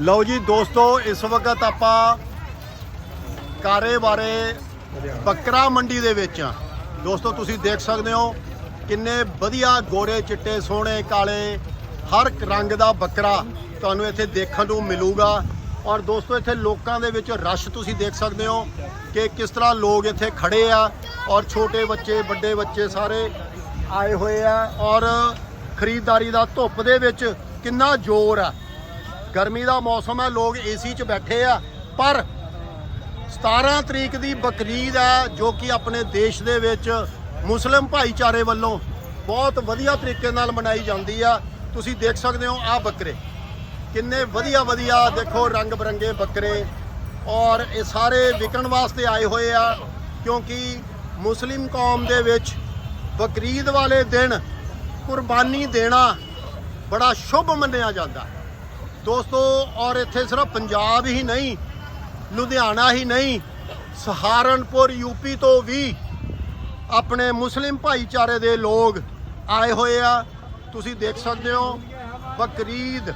ਲਓ ਜੀ ਦੋਸਤੋ, ਇਸ ਵਕਤ ਆਪਾਂ ਕਾਰੇ ਬਾਰੇ ਬੱਕਰਾ ਮੰਡੀ ਦੇ ਵਿੱਚ ਆ ਦੋਸਤੋ, ਤੁਸੀਂ ਦੇਖ ਸਕਦੇ ਹੋ ਕਿੰਨੇ ਵਧੀਆ ਗੋਰੇ, ਚਿੱਟੇ, ਸੋਹਣੇ, ਕਾਲੇ, ਹਰ ਰੰਗ ਦਾ ਬੱਕਰਾ ਤੁਹਾਨੂੰ ਇੱਥੇ ਦੇਖਣ ਨੂੰ ਮਿਲੂਗਾ। ਔਰ ਦੋਸਤੋ, ਇੱਥੇ ਲੋਕਾਂ ਦੇ ਵਿੱਚ ਰਸ਼ ਤੁਸੀਂ ਦੇਖ ਸਕਦੇ ਹੋ ਕਿ ਕਿਸ ਤਰ੍ਹਾਂ ਲੋਕ ਇੱਥੇ ਖੜੇ ਆ ਔਰ ਛੋਟੇ ਬੱਚੇ, ਵੱਡੇ ਬੱਚੇ ਸਾਰੇ ਆਏ ਹੋਏ ਆ। ਔਰ ਖਰੀਦਦਾਰੀ ਦਾ ਧੁੱਪ ਦੇ ਵਿੱਚ ਕਿੰਨਾ ਜ਼ੋਰ ਆ। ਗਰਮੀ ਦਾ ਮੌਸਮ ਹੈ, ਲੋਕ ਏਸੀ 'ਚ ਬੈਠੇ ਆ, ਪਰ 17 ਤਰੀਕ ਦੀ ਬਕਰੀਦ ਹੈ, ਜੋ ਕਿ ਆਪਣੇ ਦੇਸ਼ ਦੇ ਵਿੱਚ ਮੁਸਲਿਮ ਭਾਈਚਾਰੇ ਵੱਲੋਂ ਬਹੁਤ ਵਧੀਆ ਤਰੀਕੇ ਨਾਲ ਮਨਾਈ ਜਾਂਦੀ ਆ। ਤੁਸੀਂ ਦੇਖ ਸਕਦੇ ਹੋ ਆ ਬੱਕਰੇ। ਕਿੰਨੇ ਵਧੀਆ ਵਧੀਆ, ਦੇਖੋ ਰੰਗ ਬਰੰਗੇ ਬੱਕਰੇ। ਔਰ ਇਹ ਸਾਰੇ ਵਿਕਣ ਵਾਸਤੇ ਆਏ ਹੋਏ ਆ, ਕਿਉਂਕਿ ਮੁਸਲਿਮ ਕੌਮ ਦੇ ਵਿੱਚ ਬਕਰੀਦ ਵਾਲੇ ਦਿਨ ਕੁਰਬਾਨੀ ਦੇਣਾ ਬੜਾ ਸ਼ੁਭ ਮੰਨਿਆ ਜਾਂਦਾ। ਦੋਸਤੋ, ਔਰ ਇੱਥੇ ਸਿਰਫ ਪੰਜਾਬ ਹੀ ਨਹੀਂ, ਲੁਧਿਆਣਾ ਹੀ ਨਹੀਂ, ਸਹਾਰਨਪੁਰ ਯੂਪੀ ਤੋਂ ਵੀ ਆਪਣੇ ਮੁਸਲਿਮ ਭਾਈਚਾਰੇ ਦੇ ਲੋਕ ਆਏ ਹੋਏ ਆ। ਤੁਸੀਂ ਦੇਖ ਸਕਦੇ ਹੋ, ਬਕਰੀਦ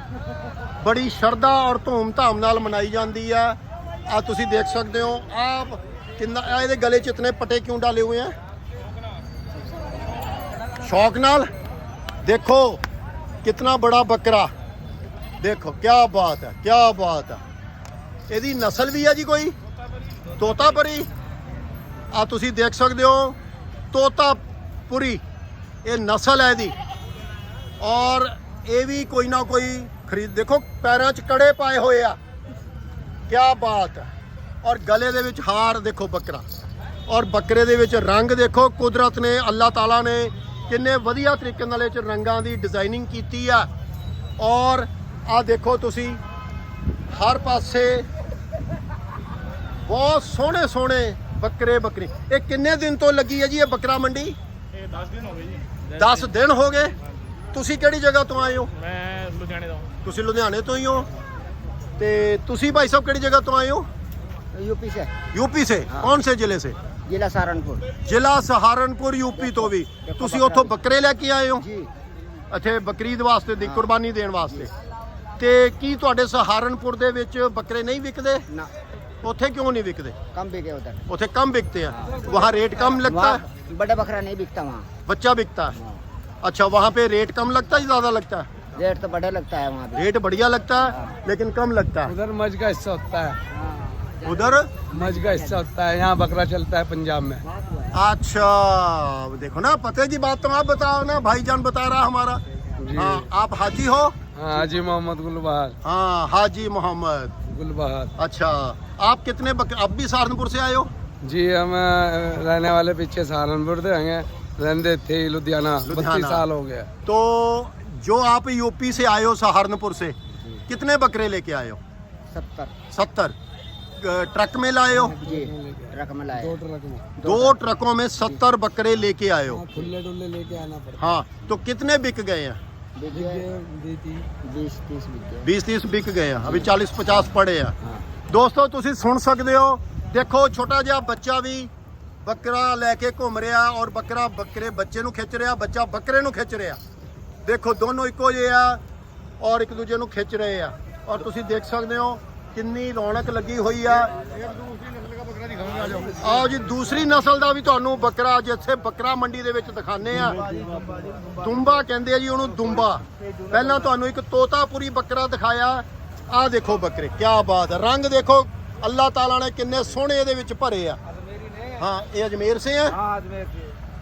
ਬੜੀ ਸ਼ਰਧਾ ਔਰ ਧੂਮ-ਧਾਮ ਨਾਲ ਮਨਾਈ ਜਾਂਦੀ ਆ। ਆ ਤੁਸੀਂ ਦੇਖ ਸਕਦੇ ਹੋ ਆਪ ਕਿੰਨਾ ਇਹਦੇ ਗਲੇ 'ਚ ਇਤਨੇ ਪਟੇ ਕਿਉਂ ਡਾਲੇ ਹੋਏ ਆ? ਸ਼ੌਕ ਨਾਲ ਦੇਖੋ, ਕਿਤਨਾ ਬੜਾ ਬੱਕਰਾ। ਦੇਖੋ ਕੀ ਬਾਤ ਹੈ ਕੀ ਬਾਤ ਹੈ। ਇਹਦੀ ਨਸਲ ਵੀ ਹੈ ਜੀ ਕੋਈ? ਤੋਤਾਪਰੀ। ਆ ਤੁਸੀਂ ਦੇਖ ਸਕਦੇ ਹੋ, ਤੋਤਾਪੁਰੀ। ਇਹ ਨਸਲ ਹੈ ਇਹਦੀ। ਔਰ ਇਹ ਵੀ ਕੋਈ ਨਾ ਕੋਈ ਖਰੀਦ, ਦੇਖੋ, ਪੈਰਾਂ 'ਚ ਕੜੇ ਪਾਏ ਹੋਏ ਆ। ਕੀ ਬਾਤ ਹੈ। ਔਰ ਗਲੇ ਦੇ ਵਿੱਚ ਹਾਰ ਦੇਖੋ ਬੱਕਰਾ। ਔਰ ਬੱਕਰੇ ਦੇ ਵਿੱਚ ਰੰਗ ਦੇਖੋ, ਕੁਦਰਤ ਨੇ, ਅੱਲਾਹ ਤਾਲਾ ਨੇ ਕਿੰਨੇ ਵਧੀਆ ਤਰੀਕੇ ਨਾਲ ਇਹ ਚ ਰੰਗਾਂ ਦੀ ਡਿਜ਼ਾਈਨਿੰਗ ਕੀਤੀ ਆ। ਔਰ ਆ ਦੇਖੋ ਤੁਸੀਂ ਹਰ ਪਾਸੇ ਬਹੁਤ ਸੋਹਣੇ ਸੋਹਣੇ ਬੱਕਰੇ ਬੱਕਰੀ ਇਹ ਕਿੰਨੇ ਦਿਨ ਤੋਂ ਲੱਗੀ ਹੈ ਜੀ ਇਹ ਬੱਕਰਾ ਮੰਡੀ ਇਹ 10 ਦਿਨ ਹੋ ਗਏ ਜੀ 10 ਦਿਨ ਹੋ ਗਏ ਤੁਸੀਂ ਕਿਹੜੀ ਜਗ੍ਹਾ ਤੋਂ ਆਏ ਹੋ ਮੈਂ ਲੁਧਿਆਣੇ ਦਾ ਹਾਂ। ਤੁਸੀਂ ਲੁਧਿਆਣੇ ਤੋਂ ਹੀ ਹੋ ਤੇ ਤੁਸੀਂ ਭਾਈ ਸਾਹਿਬ ਕਿਹੜੀ ਜਗ੍ਹਾ ਤੋਂ ਆਏ ਹੋ यूपी से यूपी से कौन से जिले से जिला सहारनपुर ਜ਼ਿਲ੍ਹਾ ਸਹਾਰਨਪੁਰ ਯੂਪੀ ਤੋਂ ਵੀ ਤੁਸੀਂ ਉੱਥੋਂ ਬੱਕਰੇ ਲੈ ਕੇ ਆਏ ਹੋ जी ਅੱਛਾ ਬਕਰੀਦ ਵਾਸਤੇ ਦੀ ਕੁਰਬਾਨੀ ਦੇਣ ਵਾਸਤੇ ਤੇ ਕੀ ਤੁਹਾਡੇ ਸਹਾਰਨਪੁਰ ਦੇ ਵਿੱਚ ਬੱਕਰੇ ਨਹੀਂ ਵਿਕਦੇ? ना ਉੱਥੇ ਕਿਉਂ ਨਹੀਂ ਵਿਕਦੇ? कम बिके उधर ਉੱਥੇ ਕਮ ਵਿਕਦੇ ਆ। ਵਹਾਂ ਰੇਟ ਕਮ ਲੱਗਦਾ? है? बड़ा बकरा नहीं बिकता वहाँ ਬੱਚਾ ਵਿਕता है अच्छा वहाँ पे रेट कम लगता है ज़्यादा लगता है रेट तो बड़ा लगता है वहाँ रेट बढ़िया लगता है लेकिन कम लगता है उधर मज का हिस्सा होता है उधर मज का हिस्सा होता है यहाँ बकरा चलता है पंजाब में अच्छा देखो ना पते जी बात तो आप बताओ ना भाईजान बता रहा हमारा आप हाजी हो हाँ हाजी मोहम्मद गुलबहार। हाँ हाजी मोहम्मद। गुलबहार। अच्छा आप कितने बक... अब भी सहारनपुर से आए हो? जी हम रहने वाले पीछे सहारनपुर से हैं। रहते थे लुधियाना। बत्तीस साल हो गया। तो जो आप यूपी से आए हो सहारनपुर से कितने बकरे लेके आए हो? सत्तर। सत्तर। ट्रक में लाए हो? जी रकम दो ट्रक में। दो ट्रकों। में सत्तर बकरे लेके आए हो। खुले डुल्ले लेके आना पड़ता हाँ तो कितने बिक गए हैं? 20 30 ਵਿਕ ਗਏ ਆ। ਅਭੀ 40 50 ਪੜੇ ਆ। ਦੋਸਤੋ ਤੁਸੀਂ ਸੁਣ ਸਕਦੇ ਹੋ। ਦੇਖੋ ਛੋਟਾ ਜਿਹਾ ਬੱਚਾ ਵੀ ਬੱਕਰਾ ਲੈ ਕੇ ਘੁੰਮ ਰਿਹਾ ਔਰ ਬੱਕਰਾ ਬੱਕਰੇ ਬੱਚੇ ਨੂੰ ਖਿੱਚ ਰਿਹਾ ਬੱਚਾ ਬੱਕਰੇ ਨੂੰ ਖਿੱਚ ਰਿਹਾ। ਦੇਖੋ ਦੋਨੋਂ ਇੱਕੋ ਜਿਹੇ ਆ ਔਰ ਇੱਕ ਦੂਜੇ ਨੂੰ ਖਿੱਚ ਰਹੇ ਆ। ਔਰ ਤੁਸੀਂ ਦੇਖ ਸਕਦੇ ਹੋ ਕਿੰਨੀ ਰੌਣਕ ਲੱਗੀ ਹੋਈ ਆ। ਆਓ ਜੀ ਦੂਸਰੀ ਨਸਲ ਦਾ ਵੀ ਤੁਹਾਨੂੰ ਬੱਕਰਾ ਜਿੱਥੇ ਬੱਕਰਾ ਮੰਡੀ ਦੇ ਵਿੱਚ ਦਿਖਾਣੇ ਆ। ਦੁੰਬਾ ਕਹਿੰਦੇ ਆ ਜੀ ਉਹਨੂੰ ਦੁੰਬਾ। ਪਹਿਲਾਂ ਤੁਹਾਨੂੰ ਇੱਕ ਤੋਤਾਪੁਰੀ ਬੱਕਰਾ ਦਿਖਾਇਆ। ਆ ਦੇਖੋ ਬੱਕਰੇ ਕੀ ਬਾਤ ਹੈ ਰੰਗ ਦੇਖੋ ਅੱਲਾਹ ਤਾਲਾ ਨੇ ਕਿੰਨੇ ਸੋਹਣੇ ਇਹਦੇ ਵਿੱਚ ਭਰੇ ਆ। ਹਾਂ ਇਹ ਅਜਮੇਰ ਸੇ ਆ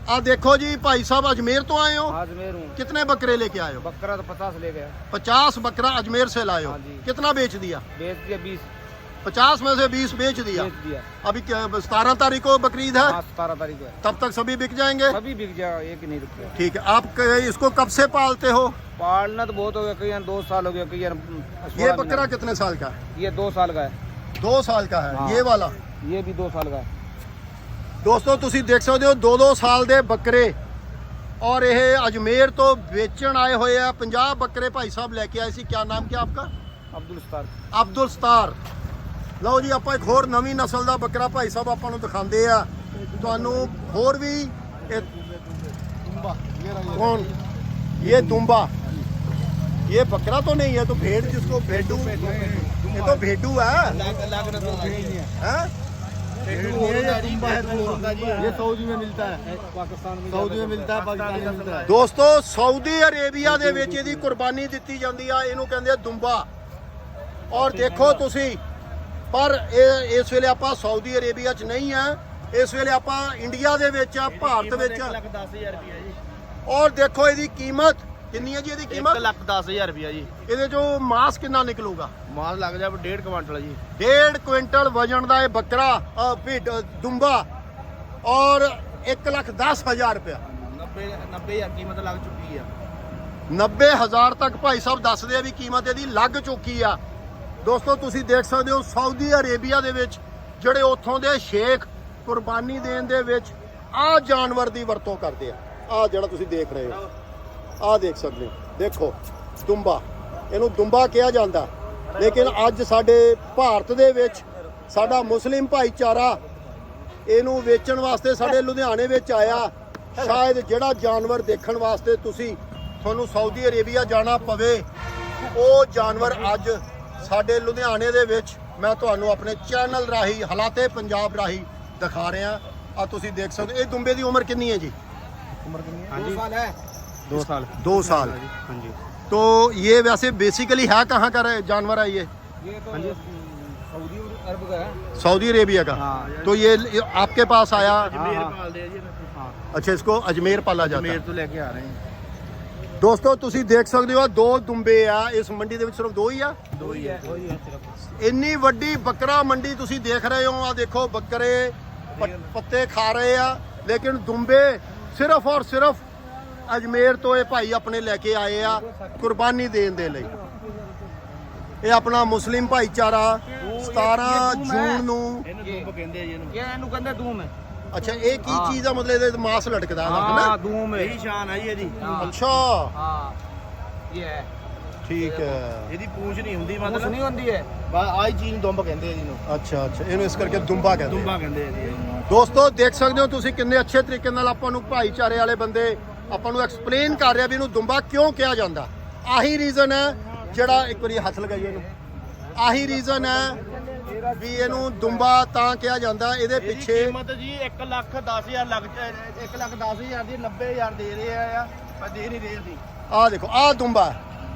ਆ ਦੇਖੋ ਜੀ ਭਾਈ ਸਾਹਿਬ ਅਜਮੇਰ ਤੋਂ ਆਏ हो अजमेर हूँ कितने बकरे लेके आए हो बकरा तो पचास ले गया पचास बकरा अजमेर से लाए हो कितना बेच दिया बेच दिया बीस 50 में से 20 बेच दिया बेच दिया अभी सतारह तारीख को बकरीद है हाँ सतारह तारीख को है तब तक सभी बिक जाएंगे अभी बिक जाएगा एक ही नहीं रुक ठीक है आप क- इसको कब से पालते हो पालना तो बहुत हो गया कई दो साल हो गया कई ये बकरा कितने साल का है ये दो साल का है दो साल का है हाँ। ये वाला ये भी दो साल का है ਦੋਸਤੋ ਤੁਸੀਂ ਦੇਖ ਸਕਦੇ ਹੋ 2-2 ਸਾਲ ਦੇ ਬੱਕਰੇ ਔਰ ਇਹ ਅਜਮੇਰ ਤੋਂ ਵੇਚਣ ਆਏ ਹੋਏ ਆ 50 ਬੱਕਰੇ ਭਾਈ ਸਾਹਿਬ ਲੈ ਕੇ ਆਏ ਸੀ ਕੀ ਨਾਮ ਕੀ ਆਪਕਾ अब्दुल सतार ਅਬਦੁਲ ਸਤਾਰ ਲਓ ਜੀ ਆਪਾਂ ਇੱਕ ਹੋਰ ਨਵੀਂ ਨਸਲ ਦਾ ਬੱਕਰਾ ਭਾਈ ਸਾਹਿਬ ਆਪਾਂ ਨੂੰ ਦਿਖਾਉਂਦੇ ਆ ਤੁਹਾਨੂੰ ਹੋਰ ਵੀ ਇਹ ਕੌਣ ਇਹ ਦੁੰਬਾ ये बकरा तो नहीं है तो भेड़ जिसको भेडू ये तो भेडू है हैं? ये सऊदी में मिलता है पाकिस्तान में सऊदी में मिलता है पाकिस्तान में मिलता है ਦੋਸਤੋ ਸਾਊਦੀ ਅਰੇਬੀਆ ਦੇ ਵਿੱਚ ਇਹਦੀ ਕੁਰਬਾਨੀ ਦਿੱਤੀ ਜਾਂਦੀ ਆ ਇਹਨੂੰ ਕਹਿੰਦੇ ਆ ਦੁੰਬਾ ਔਰ ਦੇਖੋ ਤੁਸੀਂ ਪਰ ਇਹ ਇਸ ਵੇਲੇ ਆਪਾਂ ਸਾਊਦੀ ਅਰੇਬੀਆ 'ਚ ਨਹੀਂ ਆ। ਇਸ ਵੇਲੇ ਆਪਾਂ ਇੰਡੀਆ ਦੇ ਵਿੱਚ ਆ ਭਾਰਤ ਵਿੱਚ ਆ। 10000 ਰੁਪਏ ਜੀ। ਔਰ ਦੇਖੋ ਇਹਦੀ ਕੀਮਤ ਕਿੰਨੀ ਹੈ ਜੀ ਇਹਦੀ ਕੀਮਤ? 1 ਲੱਖ 10000 ਰੁਪਏ ਜੀ। ਇਹਦੇ ਚੋਂ ਮਾਸ ਕਿੰਨਾ ਨਿਕਲੂਗਾ? ਮਾਲ ਲੱਗ ਜਾ 1.5 ਕੁਇੰਟਲ ਜੀ। ਡੇਢ ਕੁਇੰਟਲ ਵਜਨ ਦਾ ਇਹ ਬੱਕਰਾ ਭਿੱਡ ਦੁੰਬਾ ਔਰ 1 ਲੱਖ 10 ਹਜ਼ਾਰ ਰੁਪਇਆ। 90 90000 ਕੀਮਤ ਲੱਗ ਚੁੱਕੀ ਆ। 90000 ਤੱਕ ਭਾਈ ਸਾਹਿਬ ਦੱਸਦੇ ਆ ਵੀ ਕੀਮਤ ਇਹਦੀ ਲੱਗ ਚੁੱਕੀ ਆ। ਦੋਸਤੋ, ਤੁਸੀਂ ਦੇਖ ਸਕਦੇ ਹੋ ਸਾਊਦੀ ਅਰੇਬੀਆ ਦੇ ਵਿੱਚ ਜਿਹੜੇ ਉੱਥੋਂ ਦੇ ਸ਼ੇਖ ਕੁਰਬਾਨੀ ਦੇਣ ਦੇ ਵਿੱਚ ਆ ਜਾਨਵਰ ਦੀ ਵਰਤੋਂ ਕਰਦੇ ਆ। ਆ ਜਿਹੜਾ ਤੁਸੀਂ ਦੇਖ ਰਹੇ ਹੋ। ਆ ਦੇਖ ਸਕਦੇ ਹੋ। ਦੇਖੋ, ਦੁੰਬਾ। ਇਹਨੂੰ ਦੁੰਬਾ ਕਿਹਾ ਜਾਂਦਾ। ਲੇਕਿਨ ਅੱਜ ਸਾਡੇ ਭਾਰਤ ਦੇ ਵਿੱਚ ਸਾਡਾ ਮੁਸਲਿਮ ਭਾਈਚਾਰਾ ਇਹਨੂੰ ਵੇਚਣ ਵਾਸਤੇ ਸਾਡੇ ਲੁਧਿਆਣੇ ਵਿੱਚ ਆਇਆ। ਸ਼ਾਇਦ ਜਿਹੜਾ ਜਾਨਵਰ ਦੇਖਣ ਵਾਸਤੇ ਤੁਸੀਂ ਤੁਹਾਨੂੰ ਸਾਊਦੀ ਅਰੇਬੀਆ ਜਾਣਾ ਪਵੇ, ਉਹ ਜਾਨਵਰ ਅੱਜ ਸਾਡੇ ਲੁਧਿਆਣੇ ਦੇ ਵਿੱਚ ਮੈਂ ਤੁਹਾਨੂੰ ਆਪਣੇ ਚੈਨਲ ਰਾਹੀਂ ਹਾਲਾਤੇ ਪੰਜਾਬ ਰਾਹੀਂ ਦਿਖਾ ਰਿਹਾ ਆ ਤੁਸੀਂ ਦੇਖ ਸਕਦੇ ਹੋ। ਇਹ ਦੁੰਬੇ ਦੀ ਉਮਰ ਕਿੰਨੀ ਹੈ ਜੀ ਉਮਰ ਕਿੰਨੀ ਹੈ 2 ਸਾਲ ਹੈ 2 ਸਾਲ 2 साल ਹਾਂਜੀ तो ये वैसे बेसिकली है कहाँ का रहे- जानवर है ये ये तो सऊदी अरब का है सऊदी अरेबिया का हाँ। तो ये ये आपके पास आया हाँ। ਪਾਲਦੇ ਆ ਜੀ हाँ अच्छा इसको अजमेर पाला जाता है मेर तो लेके आ रहे हैं ਦੋਸਤੋ ਤੁਸੀਂ ਦੇਖ ਸਕਦੇ ਹੋ ਦੋ ਦੁੰਬੇ ਆ। ਇਸ ਮੰਡੀ ਦੇ ਵਿੱਚ ਸਿਰਫ ਦੋ ਹੀ ਆ? ਦੋ ਹੀ ਆ। ਇੰਨੀ ਵੱਡੀ ਬੱਕਰਾ ਮੰਡੀ ਤੁਸੀਂ ਦੇਖ ਰਹੇ ਹੋ। ਆ ਦੇਖੋ ਬੱਕਰੇ ਪੱਤੇ ਖਾ ਰਹੇ ਆ। ਲੇਕਿਨ ਦੁੰਬੇ ਸਿਰਫ ਔਰ ਸਿਰਫ ਅਜਮੇਰ ਤੋਂ ਇਹ ਭਾਈ ਆਪਣੇ ਲੈ ਕੇ ਆਏ ਆ ਕੁਰਬਾਨੀ ਦੇਣ ਦੇ ਲਈ। ਇਹ ਆਪਣਾ ਮੁਸਲਿਮ ਭਾਈਚਾਰਾ 17 ਜੂਨ ਨੂੰ ਇਹ ਦੁੰਬ ਕਹਿੰਦੇ ਆ ਇਹਨੂੰ। ਇਹਨੂੰ ਕਹਿੰਦੇ ਦੂਮ ਹੈ। ਅੱਛਾ ਇਹ ਕੀ ਹਾਂ। ਚੀਜ਼ ਆ? ਮਤਲਬ ਇਹਦੇ ਮਾਸ ਲਟਕਦਾ ਇਹਦਾ ਹਾਂ ਹਨਾ ਹੈ ਇਹੀ ਸ਼ਾਨ ਹੈ ਜੀ ਇਹਦੀ। ਅੱਛਾ। ਹਾਂ। ਇਹ ਹੈ। ਠੀਕ ਹੈ। ਇਹਦੀ ਪੂੰਛ ਨਹੀਂ ਹੁੰਦੀ ਮਤਲਬ। ਨਹੀਂ ਹੁੰਦੀ ਹੈ ਬਸ ਆਹੀ ਚੀਜ਼ ਨੂੰ ਦੁੰਬ ਕਹਿੰਦੇ ਆ ਜੀ ਇਹਨੂੰ। ਅੱਛਾ ਅੱਛਾ। ਇਹਨੂੰ ਇਸ ਕਰਕੇ ਦੁੰਬਾ ਕਹਿੰਦੇ ਆ। ਦੁੰਬਾ ਕਹਿੰਦੇ ਆ ਜੀ ਦੋਸਤੋ ਦੇਖ ਸਕਦੇ ਹੋ ਤੁਸੀਂ ਕਿੰਨੇ ਅੱਛੇ ਤਰੀਕੇ ਨਾਲ ਆਪਾਂ ਨੂੰ ਭਾਈਚਾਰੇ ਵਾਲੇ ਬੰਦੇ ਆਪਾਂ ਨੂੰ ਐਕਸਪਲੇਨ ਕਰ ਰਿਹਾ ਵੀ ਇਹਨੂੰ ਦੁੰਬਾ ਕਿਉਂ ਕਿਹਾ ਜਾਂਦਾ। ਆਹੀ ਰੀਜ਼ਨ ਹੈ ਜਿਹੜਾ ਇੱਕ ਵਾਰੀ ਹੱਥ ਲਗਾਈਏ ਇਹਨੂੰ। ਆਹੀ ਰੀਜ਼ਨ ਹੈ ਵੀ ਇਹਨੂੰ ਦੁੰਬਾ ਤਾਂ ਕਿਹਾ ਜਾਂਦਾ ਇਹਦੇ ਪਿੱਛੇ ਕੀਮਤ ਜੀ 1 ਲੱਖ 10000 ਲੱਗ 1 ਲੱਖ 10000 ਦੀ 90000 ਦੇ ਰਹੇ ਆ ਪਰ ਦੇ ਨਹੀਂ ਰਹੇ ਅਸੀਂ। ਆਹ ਦੇਖੋ ਆਹ ਦੁੰਬਾ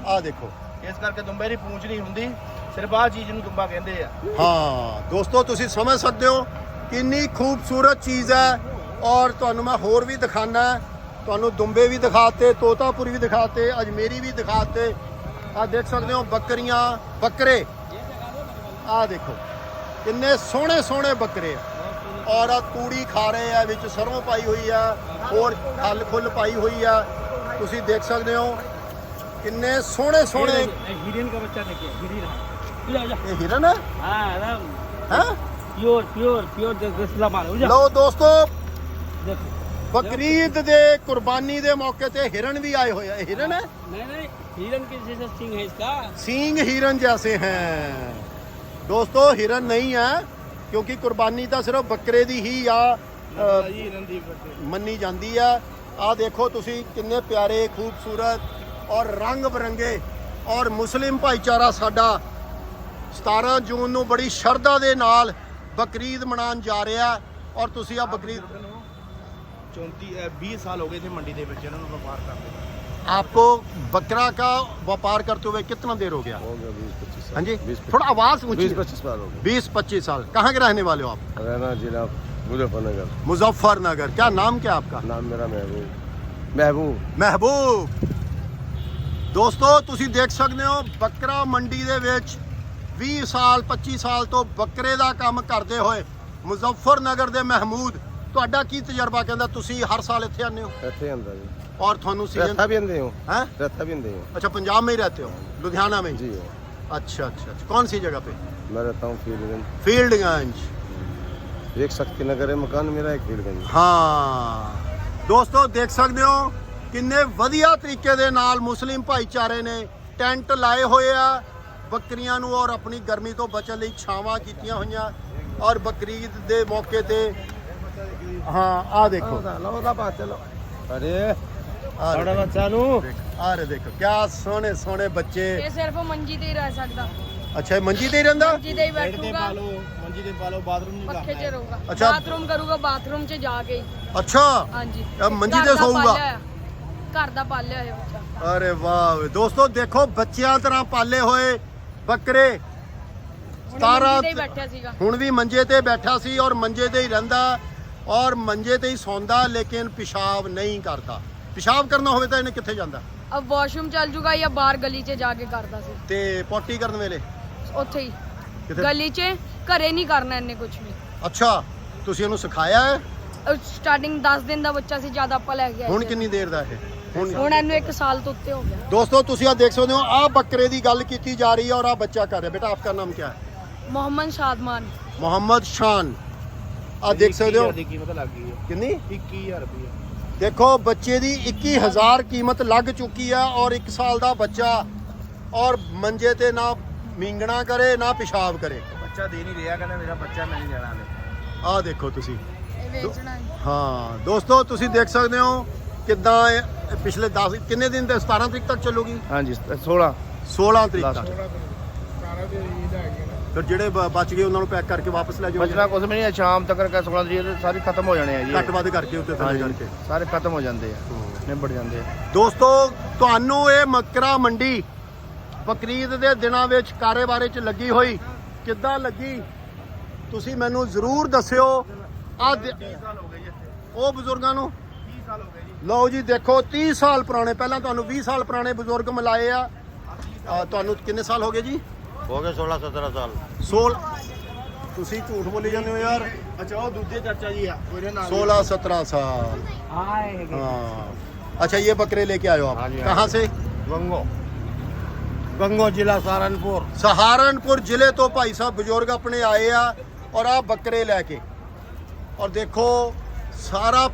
ਆਹ ਦੇਖੋ। ਇਸ ਕਰਕੇ ਦੁੰਬੇ ਦੀ ਪੂੰਛ ਨਹੀਂ ਹੁੰਦੀ ਸਿਰਫ ਆਹ ਚੀਜ਼ ਨੂੰ ਦੁੰਬਾ ਕਹਿੰਦੇ ਆ। ਹਾਂ ਦੋਸਤੋ ਤੁਸੀਂ ਸਮਝ ਸਕਦੇ ਹੋ ਕਿੰਨੀ ਖੂਬਸੂਰਤ ਚੀਜ਼ ਹੈ ਔਰ ਤੁਹਾਨੂੰ ਮੈਂ ਹੋਰ ਵੀ ਦਿਖਾਣਾ ਤੁਹਾਨੂੰ ਦੁੰਬੇ ਵੀ ਦਿਖਾਤੇ ਤੋਤਾਪੁਰੀ ਵੀ ਦਿਖਾਤੇ ਅਜਮੇਰੀ ਵੀ ਦਿਖਾਤੇ। ਆ ਦੇਖ ਸਕਦੇ ਹੋ ਬੱਕਰੀਆਂ ਬੱਕਰੇ। ਆ ਦੇਖੋ। ਕਿੰਨੇ ਸੋਹਣੇ ਸੋਹਣੇ ਬੱਕਰੇ ਆ। ਔਰ ਆ ਤੂੜੀ ਖਾ ਰਹੇ ਆ ਵਿੱਚ ਸਰੋਂ ਪਾਈ ਹੋਈ ਆ ਹੋਰ ਖਲ ਖੁੱਲ ਪਾਈ ਹੋਈ ਆ। ਤੁਸੀਂ ਦੇਖ ਸਕਦੇ ਹੋ ਕਿੰਨੇ ਸੋਹਣੇ ਸੋਹਣੇ ਹੀਰਨ ਦਾ ਬੱਚਾ ਦੇਖਿਆ ਹੀਰਨ। ਇਹ ਹੀਰਨ ਹੈ ਹਾਂ ਆਰਾਮ ਹਾਂ? ਪਿਓਰ ਪਿਓਰ ਪਿਓਰ ਦਸਲਾ ਮਾਲ ਲਓ ਦੋਸਤੋ ਬਕਰੀਦ ਦੇ ਕੁਰਬਾਨੀ ਦੇ ਮੌਕੇ ਤੇ ਹਿਰਨ ਵੀ ਆਏ ਹੋਏ ਆ। ਹਿਰਨ ਹੈ? ਨਹੀਂ ਨਹੀਂ ਹੀਰਨ के जैसा सिंह है इसका सिंह हिरन जैसे हैं ਦੋਸਤੋ ਹਿਰਨ ਨਹੀਂ ਹੈ ਕਿਉਂਕਿ ਕੁਰਬਾਨੀ ਤਾਂ ਸਿਰਫ ਬੱਕਰੇ ਦੀ ਹੀ ਆ ਮੰਨੀ ਜਾਂਦੀ ਆ। ਆ ਦੇਖੋ ਤੁਸੀਂ ਕਿੰਨੇ ਪਿਆਰੇ ਖੂਬਸੂਰਤ ਔਰ ਰੰਗ ਬਰੰਗੇ ਔਰ ਮੁਸਲਿਮ ਭਾਈਚਾਰਾ ਸਾਡਾ। 17 ਜੂਨ ਨੂੰ ਬੜੀ ਸ਼ਰਧਾ ਦੇ ਨਾਲ ਬਕਰੀਦ ਮਨਾਉਣ ਜਾ ਰਿਹਾ ਔਰ ਤੁਸੀਂ ਆ ਬਕਰੀਦ 34 20 ਸਾਲ ਹੋ ਗਏ ਇੱਥੇ ਮੰਡੀ ਦੇ ਵਿੱਚ ਇਹਨਾਂ ਨੂੰ ਵਪਾਰ ਕਰਦੇ आपको बकरा का व्यापार करते हुए कितना देर हो गया हो गया बीस पच्चीस साल हाँ जी बीस थोड़ा आवाज ऊंची बीस पच्चीस साल हो गए बीस पच्चीस साल कहाँ के रहने वाले हो आप हरियाणा जिला मुजफ्फरनगर मुजफ्फरनगर क्या नाम क्या आपका नाम मेरा महबूब महबूब ਮਹਿਬੂਬ ਦੋਸਤੋ ਤੁਸੀਂ ਦੇਖ ਸਕਦੇ ਹੋ ਬੱਕਰਾ ਮੰਡੀ ਦੇ ਵਿੱਚ 20 ਸਾਲ 25 ਸਾਲ ਤੋਂ ਬੱਕਰੇ ਦਾ ਕੰਮ ਕਰਦੇ ਹੋਏ ਮੁਜ਼ੱਫਰਨਗਰ ਦੇ ਮਹਿਮੂਦ ਤੁਹਾਡਾ ਕੀ ਤਜਰਬਾ ਕਹਿੰਦਾ ਤੁਸੀਂ ਹਰ ਸਾਲ ਇੱਥੇ ਆਉਂਦੇ ਹੋ रहते हैं अंदर जी ਔਰ ਤੁਹਾਨੂੰ ਸੀਜ਼ਨ रहता भी अंधे हो है रहता भी अंधे हो अच्छा पंजाब में ही रहते हो लुधियाना में जी हो अच्छा अच्छा अच्छा कौन सी जगह पे मैं रहता हूँ फील्डगंज फील्डगंज एक शक्ति नगर है मकान मेरा एक फील्डगंज ਹਾਂ ਦੋਸਤੋ ਦੇਖ ਸਕਦੇ ਹੋ ਕਿੰਨੇ ਵਧੀਆ ਤਰੀਕੇ ਦੇ ਨਾਲ ਮੁਸਲਿਮ ਭਾਈਚਾਰੇ ਨੇ ਟੈਂਟ ਲਾਏ ਹੋਏ ਆ ਬੱਕਰੀਆਂ ਨੂੰ ਔਰ ਆਪਣੀ ਗਰਮੀ ਤੋਂ ਬਚਣ ਲਈ ਛਾਵਾਂ ਕੀਤੀਆਂ ਹੋਈਆਂ ਔਰ ਬਕਰੀਦ ਦੇ ਮੌਕੇ ਤੇ ਹਾਂ ਆ ਦੇਖੋ लो बात चलो अरे ਆ ਸਾਡਾ ਬੱਚਾ ਨੂੰ ਆ ਰੇ ਦੇਖੋ ਕਿਆ ਸੋਹਣੇ ਸੋਹਣੇ ਬੱਚੇ। ਇਹ ਸਿਰਫ ਮੰਜੀ ਤੇ ਹੀ ਰਹਿ ਸਕਦਾ। ਅੱਛਾ ਇਹ ਮੰਜੀ ਤੇ ਹੀ ਰਹਿੰਦਾ? ਮੰਜੀ ਤੇ ਹੀ ਬੈੱਡ ਤੇ ਬੈਠੂਗਾ। ਪਾ ਲਓ ਮੰਜੀ ਤੇ ਪਾ ਲਓ ਬਾਥਰੂਮ ਨਹੀਂ ਪੱਖੇ 'ਚ ਕਰਨਾ ਰਹੂਗਾ। ਅੱਛਾ। ਬਾਥਰੂਮ ਕਰੂਗਾ ਬਾਥਰੂਮ 'ਚ ਜਾ ਕੇ ਹੀ। ਅੱਛਾ। ਹਾਂਜੀ। ਇਹ ਮੰਜੀ ਘਰ ਤੇ ਦਾ ਸੌਊਗਾ? ਪਾਲਿਆ ਆ। ਘਰ ਦਾ ਪਾਲਿਆ ਹੋਇਆ ਬੱਚਾ। ਅਰੇ ਵਾਹ ਵੇ। ਦੋਸਤੋ ਦੇਖੋ ਬੱਚਿਆਂ ਤਰ੍ਹਾਂ ਪਾਲੇ ਹੋਏ ਬੱਕਰੇ। ਉਹਨੇ ਸਤਾਰਾਂ ਮੰਜੀ ਤੇ ਹੀ ਬੈਠਿਆ ਸੀਗਾ। ਹੁਣ ਵੀ ਮੰਜੇ ਤੇ ਬੈਠਾ ਸੀ ਔਰ ਮੰਜੇ ਤੇ ਹੀ ਰਹਿੰਦਾ ਔਰ ਮੰਜੇ ਤੇ ਹੀ ਸੌਂਦਾ ਲੇਕਿਨ ਪਿਸ਼ਾਬ ਨਹੀਂ ਕਰਦਾ। ਪਿਸ਼ਾਬ ਕਰਨਾ ਹੋਵੇ ਤਾਂ ਇਹਨੇ ਕਿੱਥੇ ਜਾਂਦਾ? ਅਬ ਵਾਸ਼ਰੂਮ ਚੱਲ ਜੂਗਾ ਜਾਂ ਬਾਹਰ ਗਲੀ 'ਚ ਜਾ ਕੇ ਕਰਦਾ ਸੀ। ਤੇ ਪੋਟੀ ਕਰਨ ਵੇਲੇ? ਉੱਥੇ ਹੀ। ਕਿੱਥੇ? ਗਲੀ 'ਚ ਘਰੇ ਨਹੀਂ ਕਰਨਾ ਇਹਨੇ ਕੁਝ ਵੀ। ਅੱਛਾ ਤੁਸੀਂ ਇਹਨੂੰ ਸਿਖਾਇਆ ਹੈ? ਸਟਾਰਟਿੰਗ 10 ਦਿਨ ਦਾ ਬੱਚਾ ਸੀ ਜ਼ਿਆਦਾ ਆਪਾਂ ਲੈ ਗਿਆ ਹੁਣ ਕਿੰਨੀ ਦੇਰ ਦਾ ਇਹ? ਹੁਣ ਹੁਣ ਇਹਨੂੰ 1 ਸਾਲ ਤੋਂ ਉੱਤੇ ਹੋ ਗਿਆ। ਦੋਸਤੋ ਤੁਸੀਂ ਆ ਦੇਖ ਸਕਦੇ ਹੋ ਆ ਬੱਕਰੇ ਦੀ ਗੱਲ ਕੀਤੀ ਜਾ ਰਹੀ ਹੈ ਔਰ ਆ ਬੱਚਾ ਕਰ ਰਿਹਾ। ਬੇਟਾ ਆਪਕਾ ਨਾਮ ਕੀ ਹੈ? ਮੁਹੰਮਦ ਸ਼ਾਦਮਾਨ। ਮੁਹੰਮਦ ਸ਼ਾਨ। ਆ ਦੇਖ ਸਕਦੇ ਹੋ। ਕੀ ਮਤਲਬ ਲੱਗ ਗਈ ਹੈ। ਕਿੰਨੀ? 21000 ਰੁਪਏ ਦੇਖੋ ਬੱਚੇ ਦੀ 21000 ਕੀਮਤ ਲੱਗ ਚੁੱਕੀ ਆ ਔਰ 1 ਸਾਲ ਦਾ ਬੱਚਾ ਔਰ ਮੰਜੇ ਤੇ ਨਾ ਮਿੰਗਣਾ ਕਰੇ ਨਾ ਪਿਸ਼ਾਬ ਕਰੇ। ਬੱਚਾ ਦੇ ਨਹੀਂ ਰਿਹਾ ਕਹਿੰਦਾ ਮੇਰਾ ਬੱਚਾ ਮੈਂ ਨਹੀਂ ਹਲੇ। ਆਹ ਦੇਖੋ ਤੁਸੀਂ। ਇਹ ਵੇਚਣਾ ਹੈ। ਹਾਂ ਦੋਸਤੋ ਤੁਸੀਂ ਦੇਖ ਸਕਦੇ ਹੋ ਕਿੱਦਾਂ ਪਿਛਲੇ 10 ਕਿੰਨੇ ਦਿਨ ਤੇ 17 ਤਰੀਕ ਤੱਕ ਚੱਲੂਗੀ? ਹਾਂਜੀ 16 16 ਤਰੀਕ। ਤੱਕ। ਫਿਰ ਜਿਹੜੇ ਬ- ਬਚ ਗਏ ਉਹਨਾਂ ਨੂੰ ਪੈਕ ਕਰਕੇ ਵਾਪਸ ਲੈ ਜਾਓ ਬਚਣਾ ਕੁਝ ਵੀ ਨਹੀਂ ਹੈ, ਸ਼ਾਮ ਤੱਕ ਕਰਕੇ 16 ਤਰੀਕ ਤੱਕ ਸਾਰੇ ਖਤਮ ਹੋ ਜਾਣੇ ਆ ਜੀ। ਘੱਟ ਵੱਧ ਕਰਕੇ ਉੱਤੇ ਥੱਲੇ ਹਾਂਜੀ ਕਰਕੇ। ਸਾਰੇ ਖਤਮ ਹੋ ਜਾਂਦੇ ਆ ਨਿਬੜ ਜਾਂਦੇ ਆ। ਦੋਸਤੋ ਤੁਹਾਨੂੰ ਇਹ ਮੱਕਰਾ ਮੰਡੀ ਬਕਰੀਦ ਦੇ ਦਿਨਾਂ ਵਿੱਚ ਕਾਰੋਬਾਰੇ 'ਚ ਲੱਗੀ ਹੋਈ ਕਿੱਦਾਂ ਲੱਗੀ? ਤੁਸੀਂ ਮੈਨੂੰ ਜ਼ਰੂਰ ਦੱਸਿਓ। ਆ ਸਾਲ ਹੋ ਗਏ ਜੀ ਉਹ ਬਜ਼ੁਰਗਾਂ ਨੂੰ? 30 ਸਾਲ ਹੋ ਗਏ ਜੀ। ਲਓ ਜੀ ਦੇਖੋ 30 ਸਾਲ ਪੁਰਾਣੇ। ਪਹਿਲਾਂ ਤੁਹਾਨੂੰ 20 ਸਾਲ ਪੁਰਾਣੇ ਬਜ਼ੁਰਗ ਮਿਲਾਏ ਆ। ਆ, ਤੁਹਾਨੂੰ ਕਿੰਨੇ ਸਾਲ ਹੋ ਗਏ ਜੀ? हो गए सोलह सत्रह साल 16 ਤੁਸੀਂ ਝੂਠ ਬੋਲੀ ਜਾਂਦੇ ਹੋ ਯਾਰ ਅੱਛਾ ਉਹ ਦੂਜੇ ਚਾਚਾ ਜੀ ਆ ਉਹਦੇ ਨਾਲ 16 17 साल आएगा हाँ अच्छा ये बकरे लेके आए हो हाँ आप जी, हाँ कहाँ से गंगो गंगो जिला सहारनपुर ਸਹਾਰਨਪੁਰ ਜ਼ਿਲ੍ਹੇ ਤੋਂ ਭਾਈ ਸਾਹਿਬ ਬਜ਼ੁਰਗ ਆਪਣੇ ਆਏ ਆ ਔਰ ਆ ਬੱਕਰੇ ਲੈ ਕੇ ਔਰ ਦੇਖੋ ਸਾਰਾ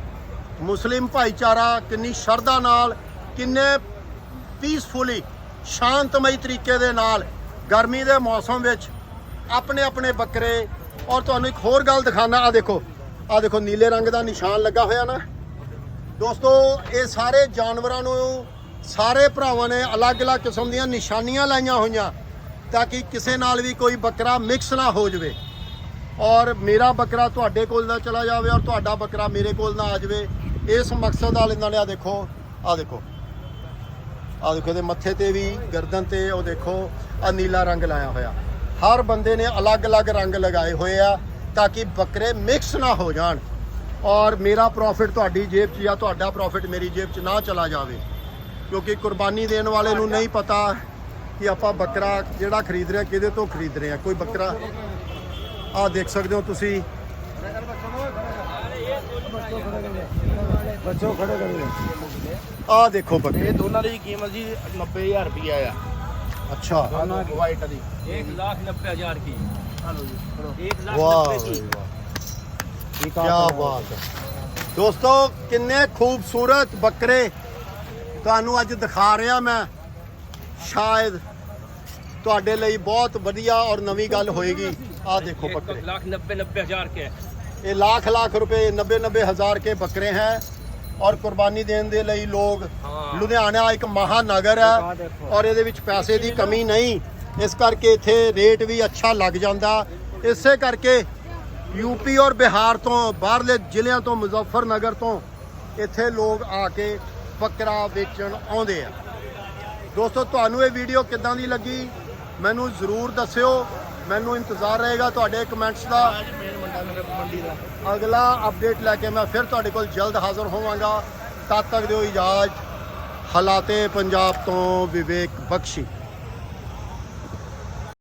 ਮੁਸਲਿਮ ਭਾਈਚਾਰਾ ਕਿੰਨੀ ਸ਼ਰਧਾ ਨਾਲ ਕਿੰਨੇ ਪੀਸਫੁਲੀ ਸ਼ਾਂਤਮਈ ਤਰੀਕੇ ਦੇ ਨਾਲ ਗਰਮੀ ਦੇ ਮੌਸਮ ਵਿੱਚ ਆਪਣੇ ਆਪਣੇ ਬੱਕਰੇ ਔਰ ਤੁਹਾਨੂੰ ਇੱਕ ਹੋਰ ਗੱਲ ਦਿਖਾਣਾ ਆ ਦੇਖੋ ਆ ਦੇਖੋ, ਨੀਲੇ ਰੰਗ ਦਾ ਨਿਸ਼ਾਨ ਲੱਗਾ ਹੋਇਆ ਨਾ। ਦੋਸਤੋ, ਇਹ ਸਾਰੇ ਜਾਨਵਰਾਂ ਨੂੰ, ਸਾਰੇ ਭਰਾਵਾਂ ਨੇ ਅਲੱਗ-ਅਲੱਗ ਕਿਸਮ ਦੀਆਂ ਨਿਸ਼ਾਨੀਆਂ ਲਾਈਆਂ ਹੋਈਆਂ ਤਾਂ ਕਿ ਕਿਸੇ ਨਾਲ ਵੀ ਕੋਈ ਬੱਕਰਾ ਮਿਕਸ ਨਾ ਹੋ ਜਾਵੇ। ਔਰ ਮੇਰਾ ਬੱਕਰਾ ਤੁਹਾਡੇ ਕੋਲ ਨਾ ਚਲਾ ਜਾਵੇ ਔਰ ਤੁਹਾਡਾ ਬੱਕਰਾ ਮੇਰੇ ਕੋਲ ਨਾ ਆ ਜਾਵੇ। ਇਸ ਮਕਸਦ ਨਾਲ ਇਹਨਾਂ ਨੇ ਆ ਦੇਖੋ ਆ ਦੇਖੋ। ਆ ਦੇਖੋ ਇਹਦੇ ਮੱਥੇ ਤੇ ਵੀ, ਗਰਦਨ ਤੇ, ਉਹ ਦੇਖੋ, ਆ ਨੀਲਾ ਰੰਗ ਲਾਇਆ ਹੋਇਆ। ਹਰ ਬੰਦੇ ਨੇ ਅਲੱਗ-ਅਲੱਗ ਰੰਗ ਲਗਾਏ ਹੋਏ ਆ ਤਾਂ ਕਿ ਬੱਕਰੇ ਮਿਕਸ ਨਾ ਹੋ ਜਾਣ। ਔਰ ਮੇਰਾ ਪ੍ਰੋਫਿਟ ਤੁਹਾਡੀ ਜੇਬ 'ਚ ਜਾਂ ਤੁਹਾਡਾ ਪ੍ਰੋਫਿਟ ਮੇਰੀ ਜੇਬ 'ਚ ਨਾ ਚਲਾ ਜਾਵੇ। ਕਿਉਂਕਿ ਕੁਰਬਾਨੀ ਦੇਣ ਵਾਲੇ ਨੂੰ ਨਹੀਂ ਪਤਾ ਕਿ ਆਪਾਂ ਬੱਕਰਾ ਜਿਹੜਾ ਖਰੀਦ ਰਹੇ ਹਾਂ ਕਿਹਦੇ ਤੋਂ ਖਰੀਦ ਰਹੇ ਹਾਂ ਕੋਈ ਬੱਕਰਾ, ਆਹ ਦੇਖ ਸਕਦੇ ਹੋ ਤੁਸੀਂ। ਆਹ ਦੇਖੋ ਬੱਕਰੇ ਇਹ ਦੋਨਾਂ ਦੀ ਕੀਮਤ ਜੀ 90000 ਰੁਪਿਆ ਆ ਅੱਛਾ ਵਾਈਟ ਦੀ एक लाख नब्बे हजार की ਹਲੋ ਜੀ ਫੜੋ। एक लाख ਵਾਹ नब्बे की ਕੀ ਬਾਤ ਹੈ ਦੋਸਤੋ ਕਿੰਨੇ ਖੂਬਸੂਰਤ ਬੱਕਰੇ ਤੁਹਾਨੂੰ ਅੱਜ ਦਿਖਾ ਰਿਹਾ ਮੈਂ ਸ਼ਾਇਦ ਤੁਹਾਡੇ ਲਈ ਬਹੁਤ ਵਧੀਆ ਔਰ ਨਵੀਂ ਗੱਲ ਹੋਏਗੀ ਆਹ ਦੇਖੋ एक ਬੱਕਰੇ लाख नब्बे नब्बे हजार के ਇਹ ਲੱਖ ਲੱਖ ਰੁਪਏ 90 90 ਹਜ਼ਾਰ ਕੇ ਬੱਕਰੇ ਹੈ ਔਰ ਕੁਰਬਾਨੀ ਦੇਣ ਦੇ ਲਈ ਲੋਕ। ਲੁਧਿਆਣਾ ਇੱਕ ਮਹਾਨਗਰ ਹੈ ਔਰ ਇਹਦੇ ਵਿੱਚ ਪੈਸੇ ਦੀ ਕਮੀ ਨਹੀਂ। ਇਸ ਕਰਕੇ ਇੱਥੇ ਰੇਟ ਵੀ ਅੱਛਾ ਲੱਗ ਜਾਂਦਾ। ਇਸੇ ਕਰਕੇ ਯੂਪੀ ਔਰ ਬਿਹਾਰ ਤੋਂ ਬਾਹਰਲੇ ਜ਼ਿਲ੍ਹਿਆਂ ਤੋਂ ਮੁਜ਼ੱਫਰਨਗਰ ਤੋਂ ਇੱਥੇ ਲੋਕ ਆ ਕੇ ਬੱਕਰਾ ਵੇਚਣ ਆਉਂਦੇ ਆ। ਦੋਸਤੋ ਤੁਹਾਨੂੰ ਇਹ ਵੀਡੀਓ ਕਿੱਦਾਂ ਦੀ ਲੱਗੀ? ਮੈਨੂੰ ਜ਼ਰੂਰ ਦੱਸਿਓ। ਮੈਨੂੰ ਇੰਤਜ਼ਾਰ ਰਹੇਗਾ ਤੁਹਾਡੇ ਕਮੈਂਟਸ ਦਾ। ਮੰਡੀ ਦਾ। ਅਗਲਾ ਅਪਡੇਟ ਲੈ ਕੇ ਮੈਂ ਫਿਰ ਤੁਹਾਡੇ ਕੋਲ ਜਲਦ ਹਾਜ਼ਰ ਹੋਵਾਂਗਾ। ਤਦ ਤੱਕ ਦਿਓ ਇਜਾਜ਼ਤ। ਹਾਲਾਤੇ ਪੰਜਾਬ ਤੋਂ ਵਿਵੇਕ ਬਖਸ਼ੀ।